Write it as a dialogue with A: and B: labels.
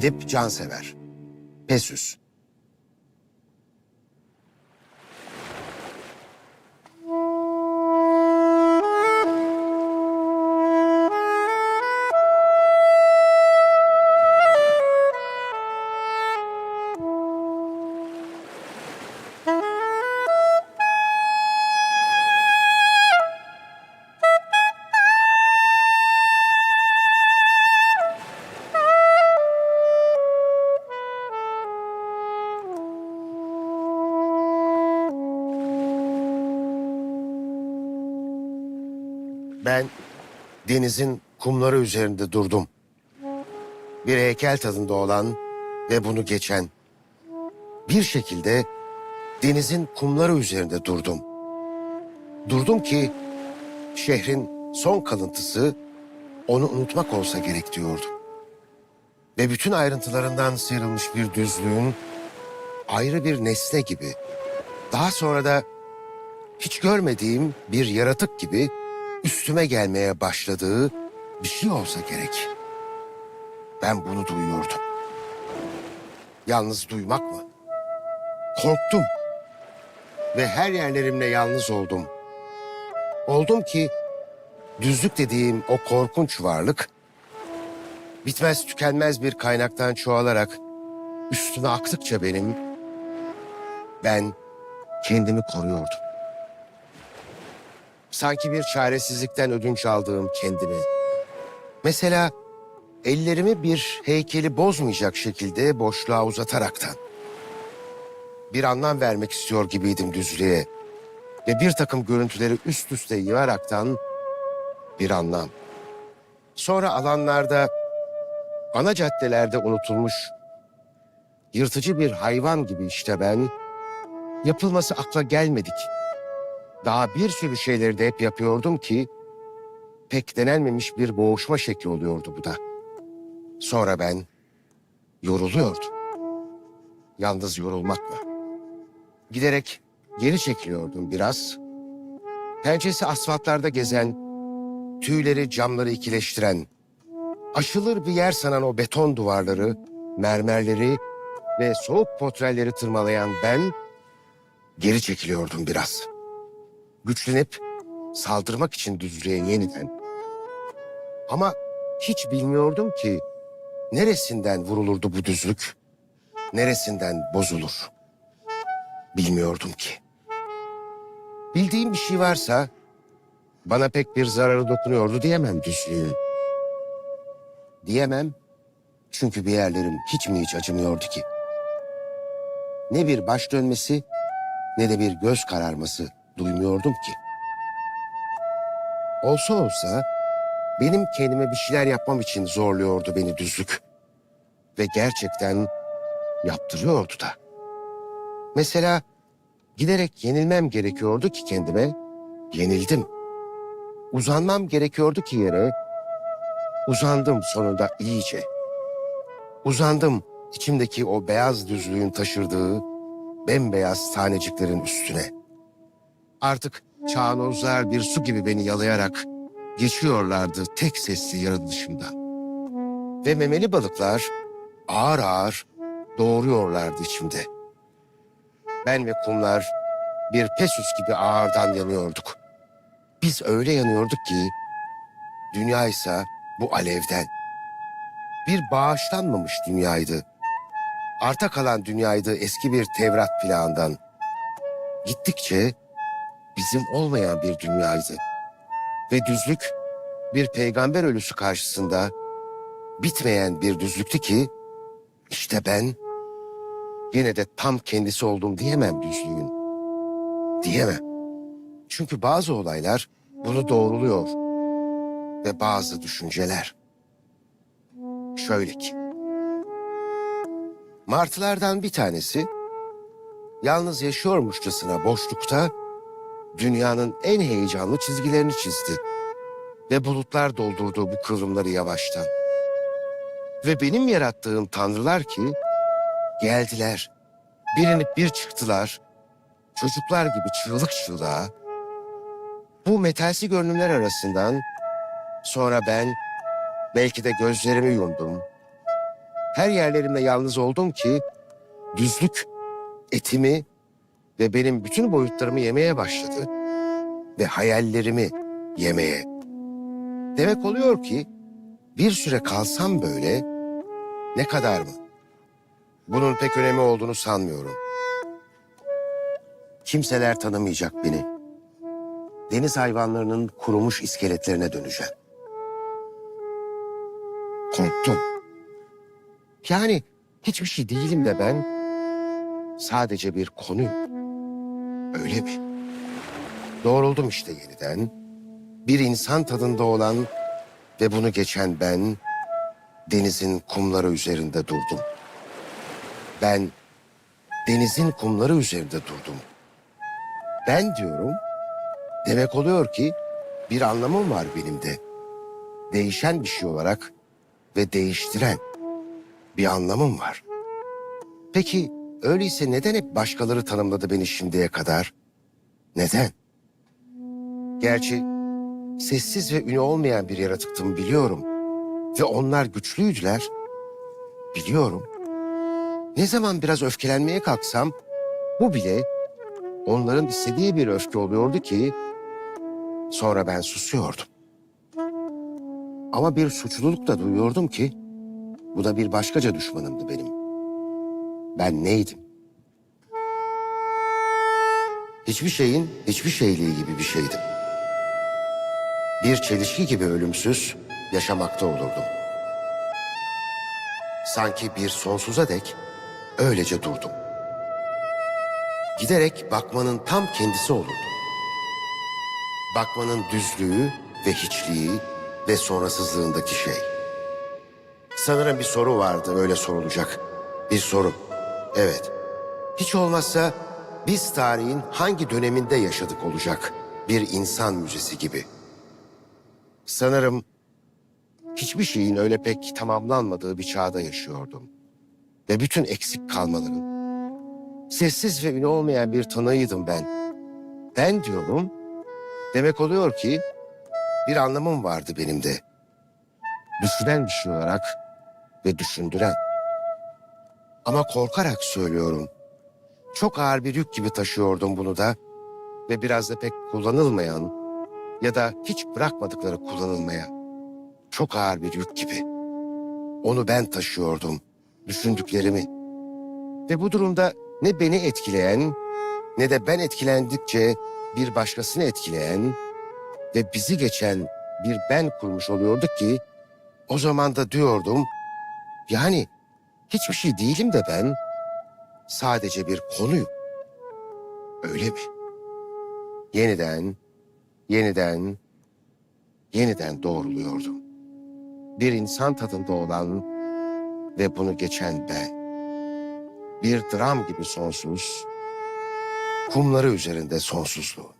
A: Edip Cansever. Pesüs. Ben denizin kumları üzerinde durdum. Bir heykel tadında olan ve bunu geçen. Bir şekilde denizin kumları üzerinde durdum. Durdum ki şehrin son kalıntısı onu unutmak olsa gerek diyordum. Ve bütün ayrıntılarından sıyrılmış bir düzlüğün ayrı bir nesne gibi daha sonra da hiç görmediğim bir yaratık gibi üstüme gelmeye başladığı bir şey olsa gerek. Ben bunu duyuyordum. Yalnız duymak mı? Korktum. Ve her yerlerimle yalnız oldum. Oldum ki düzlük dediğim o korkunç varlık bitmez tükenmez bir kaynaktan çoğalarak üstüme aktıkça benim ben kendimi koruyordum. Sanki bir çaresizlikten ödünç aldığım kendimi. Mesela ellerimi bir heykeli bozmayacak şekilde boşluğa uzataraktan. Bir anlam vermek istiyor gibiydim düzlüğe. Ve bir takım görüntüleri üst üste yığaraktan bir anlam. Sonra alanlarda, ana caddelerde unutulmuş yırtıcı bir hayvan gibi işte ben yapılması akla gelmedik. Daha bir sürü şeyleri de hep yapıyordum ki pek denenmemiş bir boğuşma şekli oluyordu bu da. Sonra ben yoruluyordum. Yalnız yorulmakla. Giderek geri çekiliyordum biraz. Pençesi asfaltlarda gezen, tüyleri camları ikileştiren, aşılır bir yer sanan o beton duvarları, mermerleri ve soğuk potrelleri tırmalayan ben geri çekiliyordum biraz. Güçlenip saldırmak için düzlüğe yeniden. Ama hiç bilmiyordum ki neresinden vurulurdu bu düzlük, neresinden bozulur. Bilmiyordum ki. Bildiğim bir şey varsa bana pek bir zararı dokunuyordu diyemem düzlüğün. Diyemem çünkü bir yerlerim hiç mi hiç acımıyordu ki. Ne bir baş dönmesi ne de bir göz kararması duymuyordum ki. Olsa olsa benim kendime bir şeyler yapmam için zorluyordu beni düzlük. Ve gerçekten yaptırıyordu da. Mesela giderek yenilmem gerekiyordu ki kendime, yenildim. Uzanmam gerekiyordu ki yere, uzandım sonunda iyice. Uzandım içimdeki o beyaz düzlüğün taşırdığı bembeyaz taneciklerin üstüne. Artık çağnozlar bir su gibi beni yalayarak geçiyorlardı tek sesli yaratılışımdan. Ve memeli balıklar ağır ağır doğuruyorlardı içimde. Ben ve kumlar bir pesus gibi ağırdan yanıyorduk. Biz öyle yanıyorduk ki dünya ise bu alevden. Bir bağışlanmamış dünyaydı. Arta kalan dünyaydı eski bir Tevrat plağından. Gittikçe bizim olmayan bir dünyaydı. Ve düzlük bir peygamber ölüsü karşısında bitmeyen bir düzlüktü ki işte ben yine de tam kendisi oldum diyemem düzlüğün. Diyemem. Çünkü bazı olaylar bunu doğruluyor ve bazı düşünceler. Şöyle ki. Martılardan bir tanesi yalnız yaşıyormuşçasına boşlukta dünyanın en heyecanlı çizgilerini çizdi. ve bulutlar doldurduğu bu kıvrımları yavaştan. Ve benim yarattığım tanrılar ki geldiler, bir inip bir çıktılar, çocuklar gibi çığlık çığlığa. Bu metalsi görünümler arasından sonra ben belki de gözlerimi yumdum. Her yerlerimde yalnız oldum ki düzlük etimi ve benim bütün boyutlarımı yemeye başladı ve hayallerimi yemeye. Demek oluyor ki bir süre kalsam böyle ne kadar mı? Bunun pek önemi olduğunu sanmıyorum. Kimseler tanımayacak beni. Deniz hayvanlarının kurumuş iskeletlerine döneceğim. Korktum. Yani hiçbir şey değilim de ben sadece bir konuyum. Öyle mi? Doğruldum işte yeniden. Bir insan tadında olan ve bunu geçen ben denizin kumları üzerinde durdum. Ben denizin kumları üzerinde durdum. Ben diyorum demek oluyor ki bir anlamım var benim de. Değişen bir şey olarak ve değiştiren bir anlamım var. Peki öyleyse neden hep başkaları tanımladı beni şimdiye kadar? Neden? Gerçi sessiz ve ünü olmayan bir yaratıktım biliyorum. Ve onlar güçlüydüler. Biliyorum. Ne zaman biraz öfkelenmeye kalksam bu bile onların istediği bir öfke oluyordu ki sonra ben susuyordum. Ama bir suçluluk da duyuyordum ki bu da bir başkaca düşmanımdı benim. Ben neydim? Hiçbir şeyin hiçbir şeyliği gibi bir şeydim. Bir çelişki gibi ölümsüz yaşamakta olurdum. Sanki bir sonsuza dek öylece durdum. Giderek bakmanın tam kendisi olurdum. Bakmanın düzlüğü ve hiçliği ve sonrasızlığındaki şey. Sanırım bir soru vardı öyle sorulacak. Bir soru. Evet. Hiç olmazsa biz tarihin hangi döneminde yaşadık olacak bir insan müzesi gibi. Sanırım hiçbir şeyin öyle pek tamamlanmadığı bir çağda yaşıyordum. Ve bütün eksik kalmaların. Sessiz ve ünlü olmayan bir tanığıydım ben. Ben diyorum, demek oluyor ki bir anlamım vardı benim de. Düşünen bir şey ve düşündüren. Ama korkarak söylüyorum. Çok ağır bir yük gibi taşıyordum bunu da ve biraz da pek kullanılmayan ya da hiç bırakmadıkları kullanılmaya. Çok ağır bir yük gibi. Onu ben taşıyordum, düşündüklerimi. Ve bu durumda ne beni etkileyen ne de ben etkilendikçe bir başkasını etkileyen ve bizi geçen bir ben kurmuş oluyorduk ki o zaman da diyordum yani hiçbir şey değilim de ben sadece bir konuyum. Öyle mi? Yeniden, yeniden, yeniden doğruluyordum. Bir insan tadında olan ve bunu geçen ben. Bir dram gibi sonsuz, kumları üzerinde sonsuzluğun.